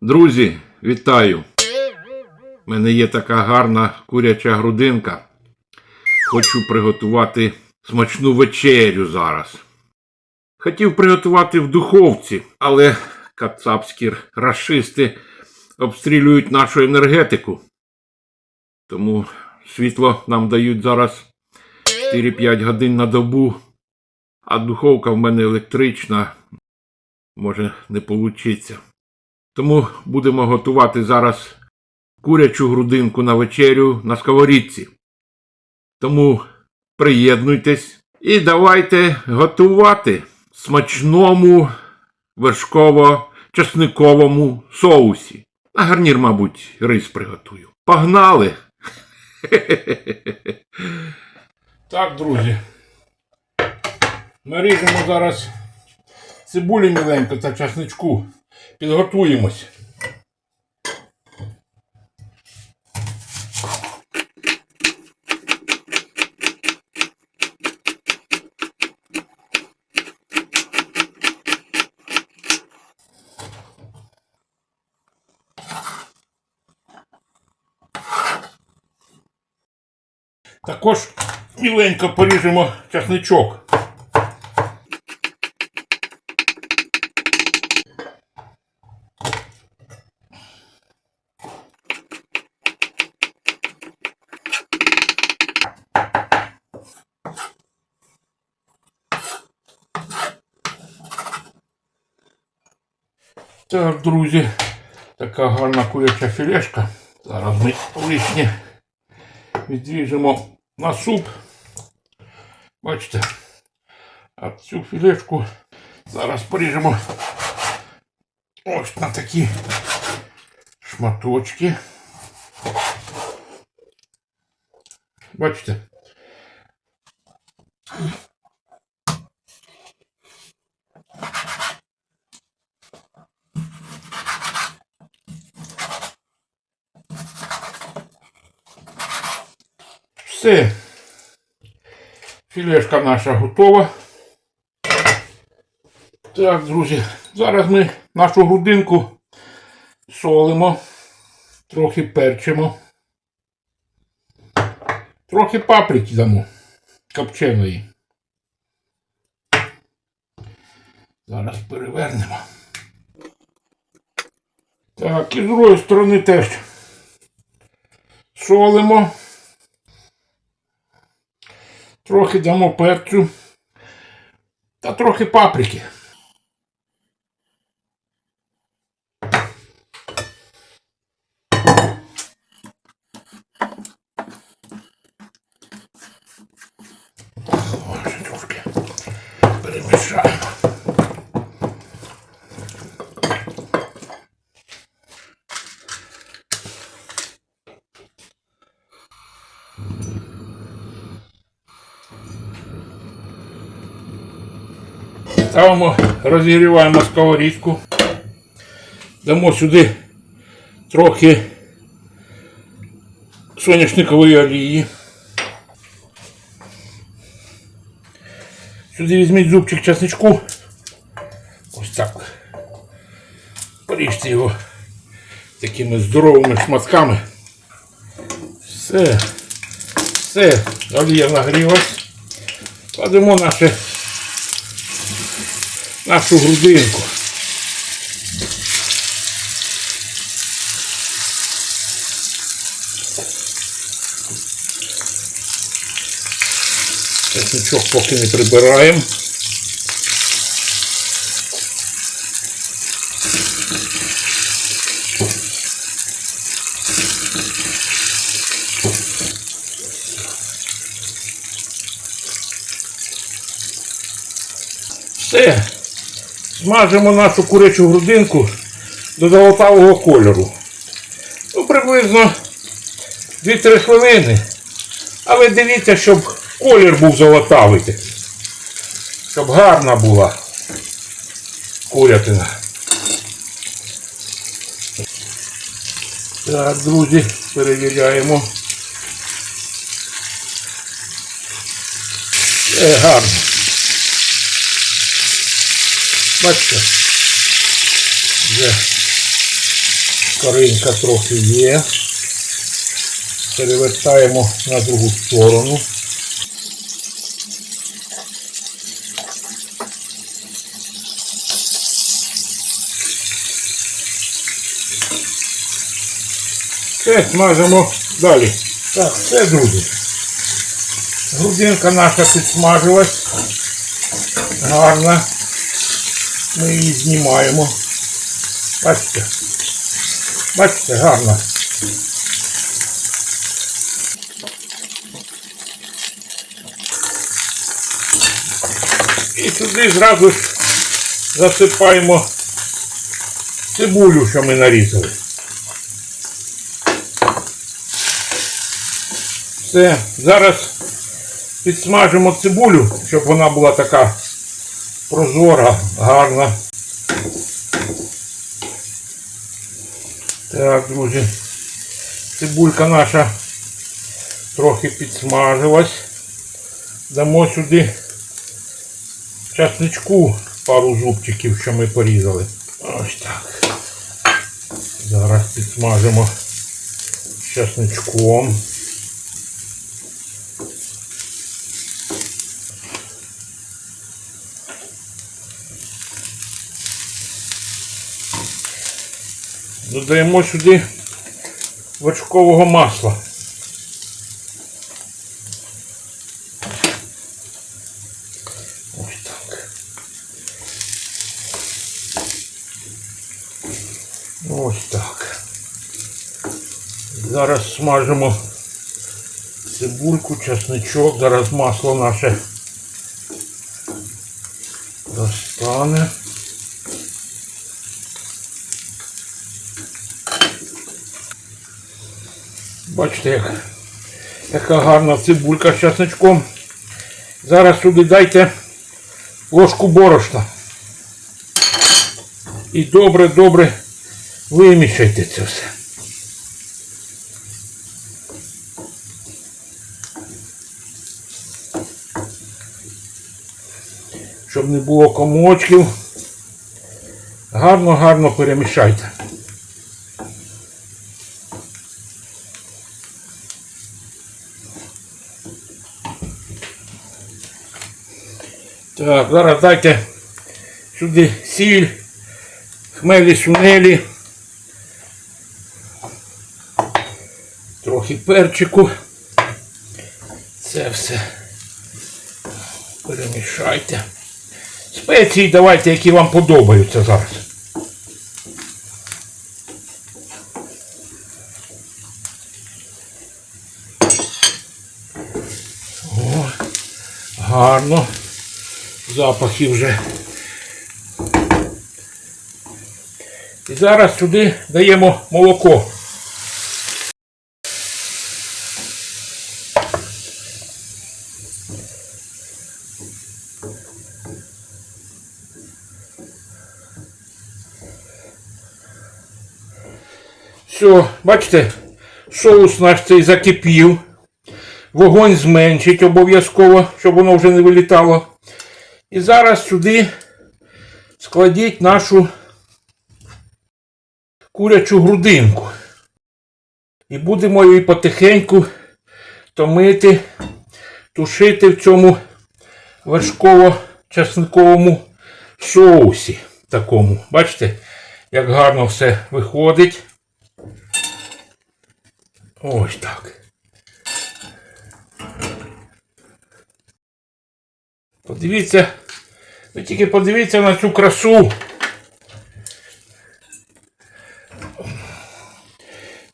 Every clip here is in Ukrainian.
Друзі, вітаю! У мене є така гарна куряча грудинка. Хочу приготувати смачну вечерю зараз. Хотів приготувати в духовці, але кацапські рашисти обстрілюють нашу енергетику. Тому світло нам дають зараз 4-5 годин на добу, а духовка в мене електрична. Може не получиться. Тому будемо готувати зараз курячу грудинку на вечерю на сковорідці. Тому приєднуйтесь і давайте готувати смачному вершково-часниковому соусі. На гарнір, мабуть, рис приготую. Погнали! Так, друзі. Наріжемо зараз цибулі міленько та часничку. Підготуємось. Також міленько поріжемо часничок. Так, друзі, така гарна куряча філешка. Зараз ми лишнє відріжемо на суп. Бачите, а цю філешку зараз поріжемо ось на такі шматочки. Бачите? Все. Філешка наша готова. Так, друзі, зараз ми нашу грудинку солимо, трохи перчимо, трохи паприки дамо копченої. Зараз перевернемо. Так, і з другої сторони теж солимо. Трохи дамо перцю та трохи паприки. Ставимо, розігріваємо сковорідку. Дамо сюди трохи соняшникової олії. Сюди візьміть зубчик часничку. Ось так. Поріжте його такими здоровими шматками. Все. Все. Олія нагрілась. Кладемо наше нашу грудинку. Чесничок поки не прибираємо. Все. Смажимо нашу курячу грудинку до золотавого кольору. Ну, приблизно 2-3 хвилини. Але дивіться, щоб колір був золотавий. Щоб гарна була курятина. Так, друзі, перевіряємо. Е, гарно. Бачите? Вже Скоринка трохи є. Перевертаємо на другу сторону. Все, смажимо далі. Так, все, друзі. Грудинка наша підсмажилась. Гарна. Ми її знімаємо. Бачите? Бачите, гарно. І сюди зразу ж засипаємо цибулю, що ми нарізали. Все, зараз підсмажимо цибулю, щоб вона була така прозора, гарна. Так, друзі, цибулька наша трохи підсмажилась. Дамо сюди часничку пару зубчиків, що ми порізали. Ось так. Зараз підсмажимо часничком. Додаємо сюди вершкового масла. Ось так. Ось так. Зараз смажимо цибульку, чесничок. Зараз масло наше розтане. Бачите, як, яка гарна цибулька з чесничком. Зараз сюди дайте ложку борошна. І добре-добре вимішайте це все. Щоб не було комочків. Гарно-гарно перемішайте. Так, зараз дайте сюди сіль, хмелі сунелі, трохи перчику. Це все перемішайте. Спеції давайте, які вам подобаються зараз. О, гарно запахи вже. І зараз сюди даємо молоко. Все, бачите, соус наш цей закипів. Вогонь зменшить обов'язково, щоб воно вже не вилітало. І зараз сюди складіть нашу курячу грудинку. І будемо її потихеньку томити, тушити в цьому вершково-часниковому соусі. Такому. Бачите, як гарно все виходить. Ось так. Подивіться, ви тільки подивіться на цю красу.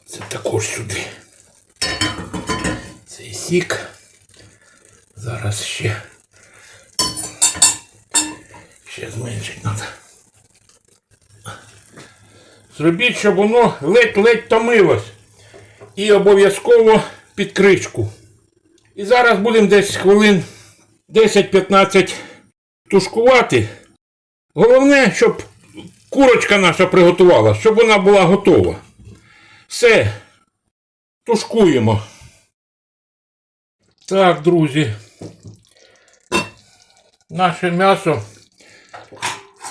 Це також сюди. Цей сік. Зараз ще. Ще зменшить треба. Зробіть, щоб воно ледь-ледь томилось. І обов'язково під кришку. І зараз будемо десь хвилин 10-15 тушкувати. Головне, щоб курочка наша приготувала, щоб вона була готова. Все. Тушкуємо. Так, друзі. Наше м'ясо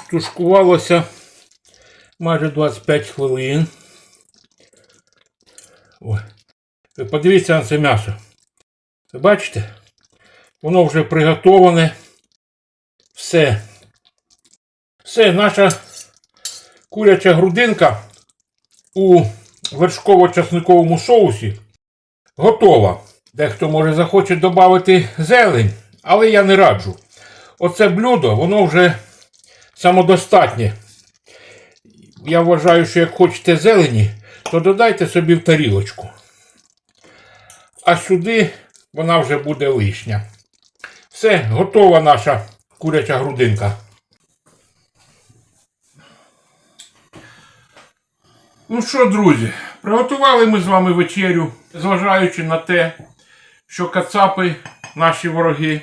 тушкувалося майже 25 хвилин. Ой. Подивіться на це м'ясо. Ви бачите? Воно вже приготоване. Все. Все, наша куряча грудинка у вершково-часниковому соусі готова. Дехто може захоче додати зелень, але я не раджу. Оце блюдо, воно вже самодостатнє. Я вважаю, що як хочете зелені, то додайте собі в тарілочку. А сюди вона вже буде лишня. Все, готова наша куряча грудинка. Ну що, друзі, приготували ми з вами вечерю, зважаючи на те, що кацапи, наші вороги,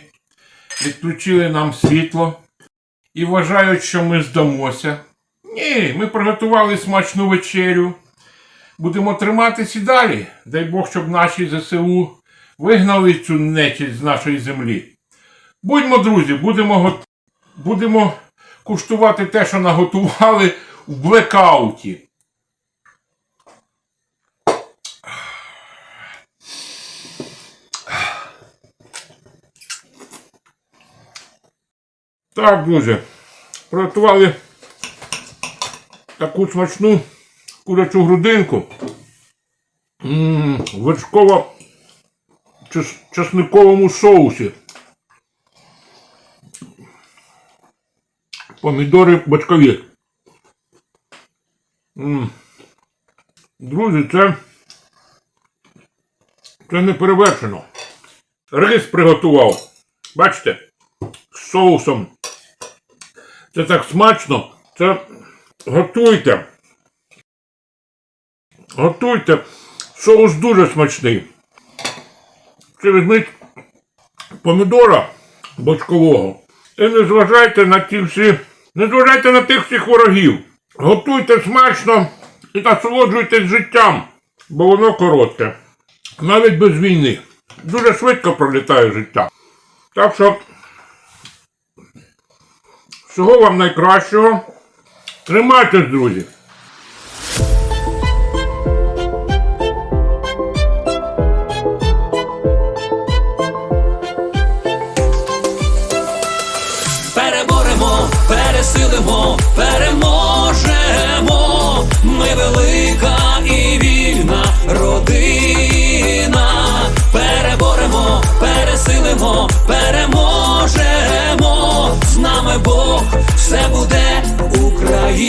відключили нам світло і вважають, що ми здамося. Ні, ми приготували смачну вечерю. Будемо триматись і далі. Дай Бог, щоб наші ЗСУ вигнали цю нечість з нашої землі. Будьмо, друзі, будемо, го- будемо куштувати те, що наготували в блекауті. Так, друзі, приготували таку смачну курячу грудинку. М, В вершково часниковому соусі. Помідори бочкові. Друзі, це, це не перевершено. Рис приготував. Бачите? З соусом. Це так смачно. Це готуйте. Готуйте. Соус дуже смачний. Це візьміть помідора бочкового. І не зважайте на ті всі. Не зважайте на тих всіх ворогів. Готуйте смачно і насолоджуйтесь життям, бо воно коротке. Навіть без війни. Дуже швидко пролітає життя. Так що всього вам найкращого. Тримайтесь, друзі. силимо, переможемо. Ми велика і вільна родина. Переборемо, пересилимо, переможемо. З нами Бог все буде Україна.